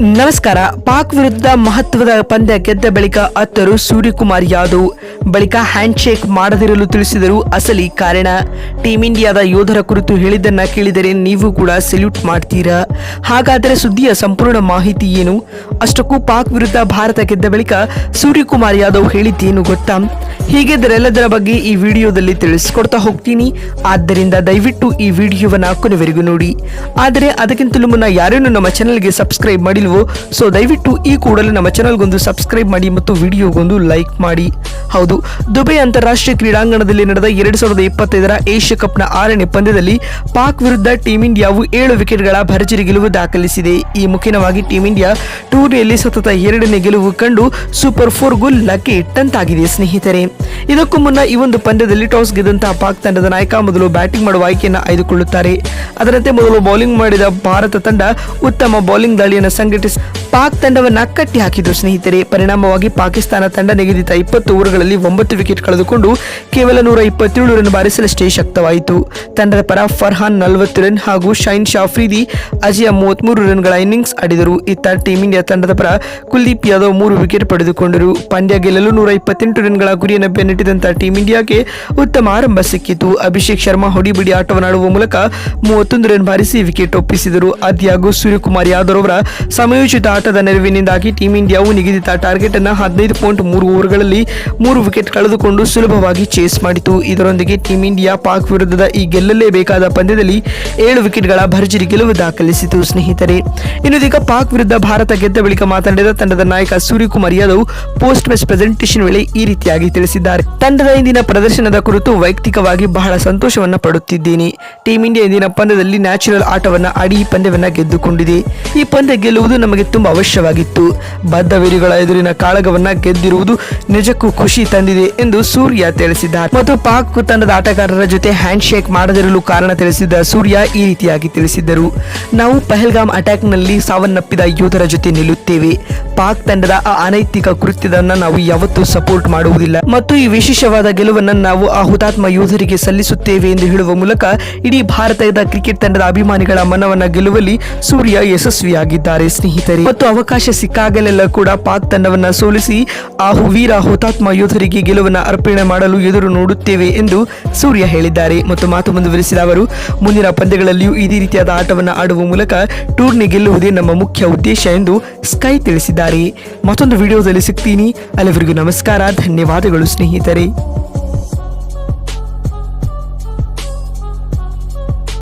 ನಮಸ್ಕಾರ. ಪಾಕ್ ವಿರುದ್ಧ ಮಹತ್ವದ ಪಂದ್ಯ ಗೆದ್ದ ಬಳಿಕ ಅತ್ತರು ಸೂರ್ಯಕುಮಾರ್ ಯಾದವ್. ಬಳಿಕ ಹ್ಯಾಂಡ್ ಶೇಕ್ ಮಾಡದಿರಲು ತಿಳಿಸಿದರು ಅಸಲಿ ಕಾರಣ. ಟೀಂ ಇಂಡಿಯಾದ ಯೋಧರ ಕುರಿತು ಹೇಳಿದ್ದನ್ನ ಕೇಳಿದರೆ ನೀವು ಕೂಡ ಸೆಲ್ಯೂಟ್ ಮಾಡ್ತೀರಾ? ಹಾಗಾದರೆ ಸುದ್ದಿಯ ಸಂಪೂರ್ಣ ಮಾಹಿತಿ ಏನು? ಅಷ್ಟಕ್ಕೂ ಪಾಕ್ ವಿರುದ್ಧ ಭಾರತ ಗೆದ್ದ ಬಳಿಕ ಸೂರ್ಯಕುಮಾರ್ ಯಾದವ್ ಹೇಳಿದ್ದೇನು ಗೊತ್ತಾ? ಹೀಗೆದರೆಲ್ಲದರ ಬಗ್ಗೆ ಈ ವಿಡಿಯೋದಲ್ಲಿ ತಿಳಿಸಿಕೊಡ್ತಾ ಹೋಗ್ತೀನಿ. ಆದ್ದರಿಂದ ದಯವಿಟ್ಟು ಈ ವಿಡಿಯೋವನ್ನು ಕೊನೆವರೆಗೂ ನೋಡಿ. ಆದರೆ ಅದಕ್ಕಿಂತಲೂ ಮುನ್ನ ಯಾರೇನು ನಮ್ಮ ಚಾನಲ್ಗೆ ಸಬ್ಸ್ಕ್ರೈಬ್ ಮಾಡಿಲ್ವೋ ಸೊ ದಯವಿಟ್ಟು ಈ ಕೂಡಲೇ ನಮ್ಮ ಚಾನಲ್ಗೊಂದು ಸಬ್ಸ್ಕ್ರೈಬ್ ಮಾಡಿ ಮತ್ತು ವಿಡಿಯೋಗೊಂದು ಲೈಕ್ ಮಾಡಿ. ಹೌದು, ದುಬೈ ಅಂತಾರಾಷ್ಟ್ರೀಯ ಕ್ರೀಡಾಂಗಣದಲ್ಲಿ ನಡೆದ ಎರಡು ಸಾವಿರದ ಇಪ್ಪತ್ತೈದರ ಏಷ್ಯಾ ಕಪ್ನ ಆರನೇ ಪಂದ್ಯದಲ್ಲಿ ಪಾಕ್ ವಿರುದ್ಧ ಟೀಂ ಇಂಡಿಯಾವು ಏಳು ವಿಕೆಟ್ಗಳ ಭರ್ಜರಿ ಗೆಲುವು ದಾಖಲಿಸಿದೆ. ಈ ಮುಖ್ಯವಾಗಿ ಟೀಂ ಇಂಡಿಯಾ ಟೂರ್ನಿಯಲ್ಲಿ ಸತತ ಎರಡನೇ ಗೆಲುವು ಕಂಡು ಸೂಪರ್ ಫೋರ್ ಲಕ್ಕಿ ಇಟ್ಟಂತಾಗಿದೆ ಸ್ನೇಹಿತರೆ. ಇದಕ್ಕೂ ಮುನ್ನ ಈ ಒಂದು ಪಂದ್ಯದಲ್ಲಿ ಟಾಸ್ ಗೆದ್ದಂತಹ ಪಾಕ್ ತಂಡದ ನಾಯಕ ಮೊದಲು ಬ್ಯಾಟಿಂಗ್ ಮಾಡುವ ಆಯ್ಕೆಯನ್ನು ಆಯ್ದುಕೊಳ್ಳುತ್ತಾರೆ. ಅದರಂತೆ ಮೊದಲು ಬೌಲಿಂಗ್ ಮಾಡಿದ ಭಾರತ ತಂಡ ಉತ್ತಮ ಬೌಲಿಂಗ್ ದಾಳಿಯನ್ನು This. ಪಾಕ್ ತಂಡವನ್ನ ಕಟ್ಟಿ ಹಾಕಿದ್ರು ಸ್ನೇಹಿತರೆ. ಪರಿಣಾಮವಾಗಿ ಪಾಕಿಸ್ತಾನ ತಂಡ ನಿಗದಿತ ಇಪ್ಪತ್ತು ಓವರ್ಗಳಲ್ಲಿ ಒಂಬತ್ತು ವಿಕೆಟ್ ಕಳೆದುಕೊಂಡು ಕೇವಲ ನೂರ ಇಪ್ಪತ್ತೇಳು ರನ್ ಬಾರಿಸಲಷ್ಟೇ ಶಕ್ತವಾಯಿತು. ತಂಡದ ಪರ ಫರ್ಹಾನ್ ನಲವತ್ತು ರನ್ ಹಾಗೂ ಶೈನ್ ಶಾಫ್ರಿದಿ ಅಜಯ ಮೂವತ್ಮೂರು ರನ್ಗಳ ಇನ್ನಿಂಗ್ಸ್ ಆಡಿದರು. ಇತ್ತ ಟೀಂ ಇಂಡಿಯಾ ತಂಡದ ಪರ ಕುಲ್ದೀಪ್ ಯಾದವ್ ಮೂರು ವಿಕೆಟ್ ಪಡೆದುಕೊಂಡರು. ಪಂದ್ಯ ಗೆಲ್ಲಲು ನೂರ ಇಪ್ಪತ್ತೆಂಟು ರನ್ಗಳ ಗುರಿಯನ್ನು ಬೆನ್ನಟ್ಟಿದಂತ ಟೀಂ ಇಂಡಿಯಾಗೆ ಉತ್ತಮ ಆರಂಭ ಸಿಕ್ಕಿತು. ಅಭಿಷೇಕ್ ಶರ್ಮಾ ಹೊಡಿಬಿಡಿ ಆಟವನ್ನಾಡುವ ಮೂಲಕ ಮೂವತ್ತೊಂದು ರನ್ ಬಾರಿಸಿ ವಿಕೆಟ್ ಒಪ್ಪಿಸಿದರು. ಆದ್ಯಾಗೂ ಸೂರ್ಯಕುಮಾರ್ ಯಾದವ್ ಅವರ ಸಮಯೋಚಿತ ಆಟದ ನೆರವಿನಿಂದಾಗಿ ಟೀಂ ಇಂಡಿಯಾವು ನಿಗದಿತ ಟಾರ್ಗೆಟ್ ಅನ್ನು ಹದಿನೈದು ಪಾಯಿಂಟ್ ಮೂರು ಓವರ್ಗಳಲ್ಲಿ ಮೂರು ವಿಕೆಟ್ ಕಳೆದುಕೊಂಡು ಸುಲಭವಾಗಿ ಚೇಸ್ ಮಾಡಿತು. ಇದರೊಂದಿಗೆ ಟೀಂ ಇಂಡಿಯಾ ಪಾಕ್ ವಿರುದ್ಧದ ಈ ಗೆಲ್ಲಲೇಬೇಕಾದ ಪಂದ್ಯದಲ್ಲಿ ಏಳು ವಿಕೆಟ್ಗಳ ಭರ್ಜರಿ ಗೆಲುವು ದಾಖಲಿಸಿತು. ಸ್ನೇಹಿತರೆ, ಇನ್ನುದೀಗ ಪಾಕ್ ವಿರುದ್ಧ ಭಾರತ ಗೆದ್ದ ಬಳಿಕ ಮಾತನಾಡಿದ ತಂಡದ ನಾಯಕ Suryakumar Yadav post match presentation ವೇಳೆ ಈ ರೀತಿಯಾಗಿ ತಿಳಿಸಿದ್ದಾರೆ. ತಂಡದ ಇಂದಿನ ಪ್ರದರ್ಶನದ ಕುರಿತು ವೈಯಕ್ತಿಕವಾಗಿ ಬಹಳ ಸಂತೋಷವನ್ನು ಪಡುತ್ತಿದ್ದೇನೆ. ಟೀಂ ಇಂಡಿಯಾ ಇಂದಿನ ಪಂದ್ಯದಲ್ಲಿ ನ್ಯಾಚುರಲ್ ಆಟವನ್ನ ಆಡಿ ಈ ಪಂದ್ಯವನ್ನ ಗೆದ್ದುಕೊಂಡಿದೆ. ಈ ಪಂದ್ಯ ಗೆಲ್ಲುವುದು ನಮಗೆ ತುಂಬಾ ಅವಶ್ಯವಾಗಿತ್ತು. ಬದ್ಧ ವೀರಿಗಳ ಎದುರಿನ ಕಾಳಗವನ್ನ ಗೆದ್ದಿರುವುದು ನಿಜಕ್ಕೂ ಖುಷಿ ತಂದಿದೆ ಎಂದು ಸೂರ್ಯ ತಿಳಿಸಿದ್ದಾರೆ ಮತ್ತು ಪಾಕ್ ತಂಡದ ಆಟಗಾರರ ಜೊತೆ ಹ್ಯಾಂಡ್ ಶೇಕ್ ಮಾಡದಿರಲು ಕಾರಣ ತಿಳಿಸಿದ ಸೂರ್ಯ ಈ ರೀತಿಯಾಗಿ ತಿಳಿಸಿದ್ದರು. ನಾವು ಪಹಲ್ಗಾಮ್ ಅಟ್ಯಾಕ್ನಲ್ಲಿ ಸಾವನ್ನಪ್ಪಿದ ಯೋಧರ ಜೊತೆ ನಿಲ್ಲುತ್ತೇವೆ. ಪಾಕ್ ತಂಡದ ಆ ಅನೈತಿಕ ಕೃತ್ಯದನ್ನ ನಾವು ಯಾವತ್ತೂ ಸಪೋರ್ಟ್ ಮಾಡುವುದಿಲ್ಲ. ಮತ್ತು ಈ ವಿಶೇಷವಾದ ಗೆಲುವನ್ನು ನಾವು ಆ ಹುತಾತ್ಮ ಯೋಧರಿಗೆ ಸಲ್ಲಿಸುತ್ತೇವೆ ಎಂದು ಹೇಳುವ ಮೂಲಕ ಇಡೀ ಭಾರತದ ಕ್ರಿಕೆಟ್ ತಂಡದ ಅಭಿಮಾನಿಗಳ ಮನವನ್ನ ಗೆಲ್ಲುವಲ್ಲಿ ಸೂರ್ಯ ಯಶಸ್ವಿಯಾಗಿದ್ದಾರೆ. ಸ್ನೇಹಿತರೆ ಮತ್ತು ಅವಕಾಶ ಸಿಕ್ಕಾಗಲೆಲ್ಲ ಕೂಡ ಪಾಕ್ ತಂಡವನ್ನ ಸೋಲಿಸಿ ಆ ವೀರ ಹುತಾತ್ಮ ಯೋಧರಿಗೆ ಗೆಲುವನ್ನ ಅರ್ಪಣೆ ಮಾಡಲು ಎದುರು ನೋಡುತ್ತೇವೆ ಎಂದು ಸೂರ್ಯ ಹೇಳಿದ್ದಾರೆ. ಮತ್ತು ಮಾತು ಮುಂದುವರಿಸಿದ ಅವರು, ಮುಂದಿನ ಪಂದ್ಯಗಳಲ್ಲಿಯೂ ಇದೇ ರೀತಿಯಾದ ಆಟವನ್ನು ಆಡುವ ಮೂಲಕ ಟೂರ್ನಿ ಗೆಲ್ಲುವುದೇ ನಮ್ಮ ಮುಖ್ಯ ಉದ್ದೇಶ ಎಂದು ಸ್ಕೈ ತಿಳಿಸಿದ್ದಾರೆ. ಮತ್ತೊಂದು ವಿಡಿಯೋದಲ್ಲಿ ಸಿಗ್ತೀನಿ. ಅಲ್ಲಿವರೆಗೂ ನಮಸ್ಕಾರ. ಧನ್ಯವಾದಗಳು ಸ್ನೇಹಿತರೆ.